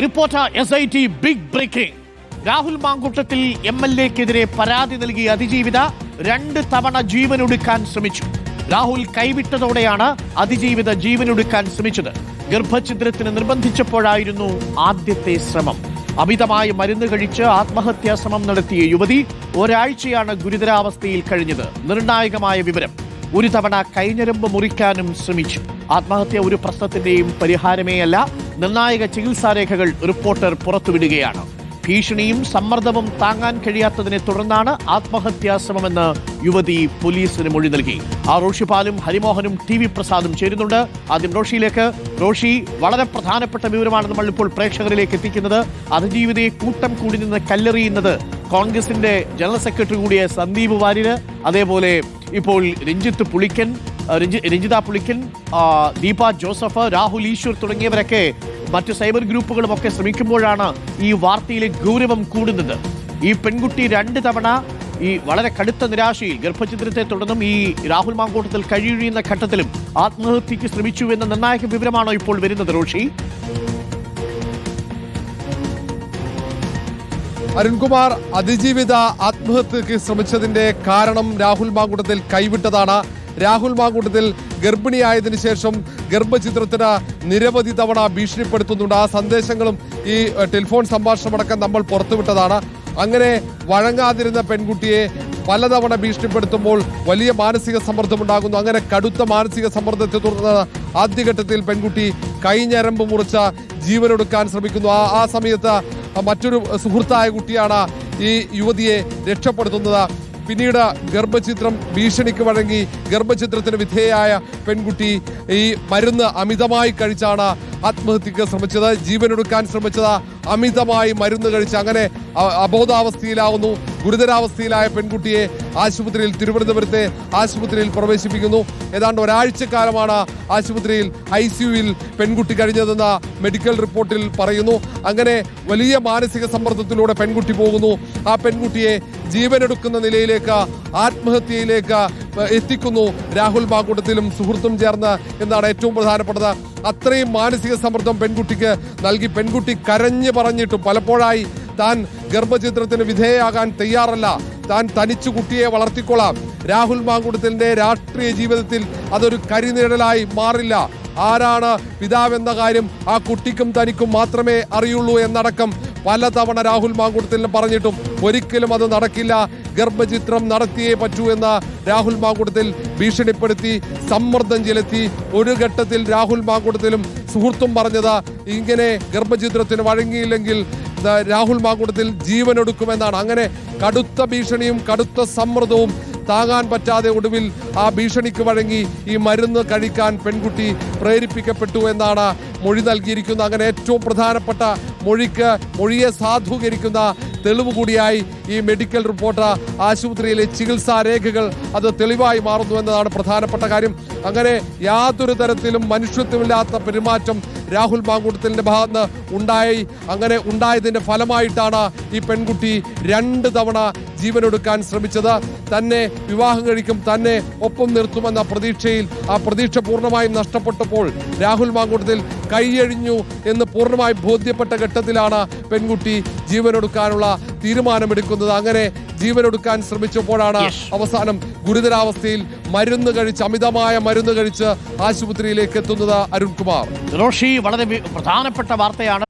Reporter S I T big breaking Rahul Mamkootathil M L എക്കെതിരെ പരാതി നൽകിയ അതിജീവിത രണ്ട് തവണ ജീവനൊടുക്കാൻ ശ്രമിച്ചു. രാഹുൽ കൈവിട്ടതോടെയാണ് അതിജീവിത ജീവനൊടുക്കാൻ ശ്രമിച്ചത്. ഗർഭഛിദ്രത്തിന് നിർബന്ധിച്ചപ്പോഴായിരുന്നു ആദ്യത്തെ ശ്രമം. അമിതമായ മരുന്ന് കഴിച്ച് ആത്മഹത്യാ ശ്രമം നടത്തിയ യുവതി ഒരാഴ്ചയാണ് ഗുരുതരാവസ്ഥയിൽ കഴിഞ്ഞത്. നിർണായകമായ വിവരം. ഒരു തവണ കൈഞ്ഞരമ്പ് മുറിക്കാനും ശ്രമിച്ചു. ആത്മഹത്യ ഒരു പ്രശ്നത്തിന്റെയും പരിഹാരമേയല്ല നിർണായക ചികിത്സാരേഖകൾ റിപ്പോർട്ടർ പുറത്തുവിടുകയാണ്. ഭീഷണിയും സമ്മർദ്ദവും താങ്ങാൻ കഴിയാത്തതിനെ തുടർന്നാണ് ആത്മഹത്യാ ശ്രമമെന്ന് യുവതി പോലീസിന് മൊഴി നൽകി. ആ റോഷിപാലും ഹരിമോഹനും ടി വി പ്രസാദും ചേരുന്നുണ്ട്. ആദ്യം റോഷിയിലേക്ക്. റോഷി വളരെ പ്രധാനപ്പെട്ട വിവരമാണ് നമ്മൾ ഇപ്പോൾ പ്രേക്ഷകരിലേക്ക് എത്തിക്കുന്നത്. അതിജീവിതയെ കൂട്ടം കൂടി നിന്ന് കല്ലെറിയുന്നത് കോൺഗ്രസിന്റെ ജനറൽ സെക്രട്ടറി കൂടിയ സന്ദീപ് വാര്യര് അതേപോലെ ഇപ്പോൾ രഞ്ജിത്ത് പുളിക്കൻ രഞ്ജിത പുളിക്കൻ ദീപ ജോസഫ് രാഹുൽ ഈശ്വർ തുടങ്ങിയവരൊക്കെ മറ്റു സൈബർ ഗ്രൂപ്പുകളും ഒക്കെ ശ്രമിക്കുമ്പോഴാണ് ഈ വാർത്തയിലെ ഗൗരവം കൂടുന്നത്. ഈ പെൺകുട്ടി രണ്ട് തവണ ഈ വളരെ കടുത്ത നിരാശയിൽ ഗർഭചിത്രത്തെ തുടർന്നും ഈ രാഹുൽ മാങ്കൂട്ടത്തിൽ കഴിയുന്ന ഘട്ടത്തിലും ആത്മഹത്യക്ക് ശ്രമിച്ചു എന്ന നിർണായക വിവരമാണോ ഇപ്പോൾ വരുന്നത് റോഷി? അരുൺകുമാർ അതിജീവിത ആത്മഹത്യക്ക് ശ്രമിച്ചതിന്റെ കാരണം രാഹുൽ മാങ്കൂട്ടത്തിൽ കൈവിട്ടതാണ്. രാഹുൽ മാങ്കൂട്ടത്തിൽ ഗർഭിണിയായതിനു ശേഷം ഗർഭചിത്രത്തിന് നിരവധി തവണ ഭീഷണിപ്പെടുത്തുന്നുണ്ട്. ആ സന്ദേശങ്ങളും ഈ ടെലിഫോൺ സംഭാഷണമടക്കം നമ്മൾ പുറത്തുവിട്ടതാണ്. അങ്ങനെ വഴങ്ങാതിരുന്ന പെൺകുട്ടിയെ പലതവണ ഭീഷണിപ്പെടുത്തുമ്പോൾ വലിയ മാനസിക സമ്മർദ്ദം ഉണ്ടാകുന്നു അങ്ങനെ കടുത്ത മാനസിക സമ്മർദ്ദത്തെ തുടർന്ന് ആദ്യഘട്ടത്തിൽ പെൺകുട്ടി കൈഞ്ഞരമ്പ് മുറിച്ച ജീവനൊടുക്കാൻ ശ്രമിക്കുന്നു. ആ ആ സമയത്ത് മറ്റൊരു സുഹൃത്തായ കുട്ടിയാണ് ഈ യുവതിയെ രക്ഷപ്പെടുത്തുന്നത്. പിന്നീട് ഗർഭചിത്രം ഭീഷണിക്ക് വഴങ്ങി ഗർഭചിത്രത്തിന് വിധേയായ പെൺകുട്ടി ഈ മരുന്ന് അമിതമായി കഴിച്ചാണ് ആത്മഹത്യക്ക് ശ്രമിച്ചത് ജീവനൊടുക്കാൻ ശ്രമിച്ചത് അമിതമായി മരുന്ന് കഴിച്ച് അങ്ങനെ അബോധാവസ്ഥയിലാവുന്നു. ഗുരുതരാവസ്ഥയിലായ പെൺകുട്ടിയെ ആശുപത്രിയിൽ തിരുവനന്തപുരത്തെ ആശുപത്രിയിൽ പ്രവേശിപ്പിക്കുന്നു. ഏതാണ്ട് ഒരാഴ്ചക്കാലമാണ് ആശുപത്രിയിൽ ഐ സിയുവിൽ പെൺകുട്ടി കഴിഞ്ഞതെന്ന മെഡിക്കൽ റിപ്പോർട്ടിൽ പറയുന്നു. അങ്ങനെ വലിയ മാനസിക സമ്മർദ്ദത്തിലൂടെ പെൺകുട്ടി പോകുന്നു. ആ പെൺകുട്ടിയെ ജീവനെടുക്കുന്ന നിലയിലേക്ക് ആത്മഹത്യയിലേക്ക് എത്തിക്കുന്നു. രാഹുൽ മാങ്കൂട്ടത്തിലും സുഹൃത്തും ചേർന്ന് എന്നാണ് ഏറ്റവും പ്രധാനപ്പെട്ടത്. അത്രയും മാനസിക സമ്മർദ്ദം പെൺകുട്ടിക്ക് നൽകി പെൺകുട്ടി കരഞ്ഞു പറഞ്ഞിട്ടും പലപ്പോഴായി താൻ ഗർഭചിത്രത്തിന് വിധേയയാകാൻ തയ്യാറല്ല. താൻ തനിച്ചു കുട്ടിയെ വളർത്തിക്കൊള്ളാം. രാഹുൽ മാങ്കുടത്തിന്റെ രാഷ്ട്രീയ ജീവിതത്തിൽ അതൊരു കരിനിഴലായി മാറില്ല. ആരാണ് പിതാവെന്ന കാര്യം ആ കുട്ടിക്കും തനിക്കും മാത്രമേ അറിയുള്ളൂ എന്നടക്കം പലതവണ രാഹുൽ മാങ്കുടത്തിൽ പറഞ്ഞിട്ടും ഒരിക്കലും അത് നടക്കില്ല. ഗർഭചിത്രം നടത്തിയേ പറ്റൂ എന്ന രാഹുൽ മാങ്കുടത്തിൽ ഭീഷണിപ്പെടുത്തി സമ്മർദ്ദം ചെലുത്തി ഒരു ഘട്ടത്തിൽ രാഹുൽ മാങ്കുടത്തിലും സുഹൃത്തും പറഞ്ഞത് ഇങ്ങനെ ഗർഭചിത്രത്തിന് വഴങ്ങിയില്ലെങ്കിൽ രാഹുൽ മാങ്കുടത്തിൽ ജീവനൊടുക്കുമെന്നാണ്. അങ്ങനെ കടുത്ത ഭീഷണിയും കടുത്ത സമ്മർദ്ദവും താങ്ങാൻ പറ്റാതെ ഒടുവിൽ ആ ഭീഷണിക്ക് വഴങ്ങി ഈ മരുന്ന് കഴിക്കാൻ പെൺകുട്ടി പ്രേരിപ്പിക്കപ്പെട്ടു എന്നാണ് മൊഴി നൽകിയിരിക്കുന്നത്. അങ്ങനെ ഏറ്റവും പ്രധാനപ്പെട്ട മൊഴിക്ക് മൊഴിയെ സാധൂകരിക്കുന്ന തെളിവ് കൂടിയായി ഈ മെഡിക്കൽ റിപ്പോർട്ട് ആശുപത്രിയിലെ ചികിത്സാ രേഖകൾ അത് തെളിവായി മാറുന്നു എന്നതാണ് പ്രധാനപ്പെട്ട കാര്യം. അങ്ങനെ യാതൊരു തരത്തിലും മനുഷ്യത്വമില്ലാത്ത പെരുമാറ്റം രാഹുൽ മാങ്കൂട്ടത്തിന്റെ ഭാഗത്ത് ഉണ്ടായി. അങ്ങനെ ഉണ്ടായതിന്റെ ഫലമായിട്ടാണ് ഈ പെൺകുട്ടി രണ്ട് തവണ ജീവനൊടുക്കാൻ ശ്രമിച്ചത്. തന്നെ വിവാഹം കഴിക്കും തന്നെ ഒപ്പം നിർത്തുമെന്ന പ്രതീക്ഷയിൽ ആ പ്രതീക്ഷ പൂർണമായും നഷ്ടപ്പെട്ടപ്പോൾ രാഹുൽ മാങ്കൂട്ടത്തിൽ കൈയഴിഞ്ഞു എന്ന് പൂർണമായി ബോധ്യപ്പെട്ട ഘട്ടത്തിലാണ് പെൺകുട്ടി ജീവനൊടുക്കാനുള്ള തീരുമാനമെടുക്കുന്നത്. അങ്ങനെ ജീവനൊടുക്കാൻ ശ്രമിച്ചപ്പോഴാണ്. അവസാനം ഗുരുതരാവസ്ഥയിൽ മരുന്ന് കഴിച്ച് അമിതമായ മരുന്ന് കഴിച്ച് ആശുപത്രിയിലേക്ക് എത്തുന്നത് അരുൺകുമാർ. റോഷി വളരെ പ്രധാനപ്പെട്ട വാർത്തയാണ്.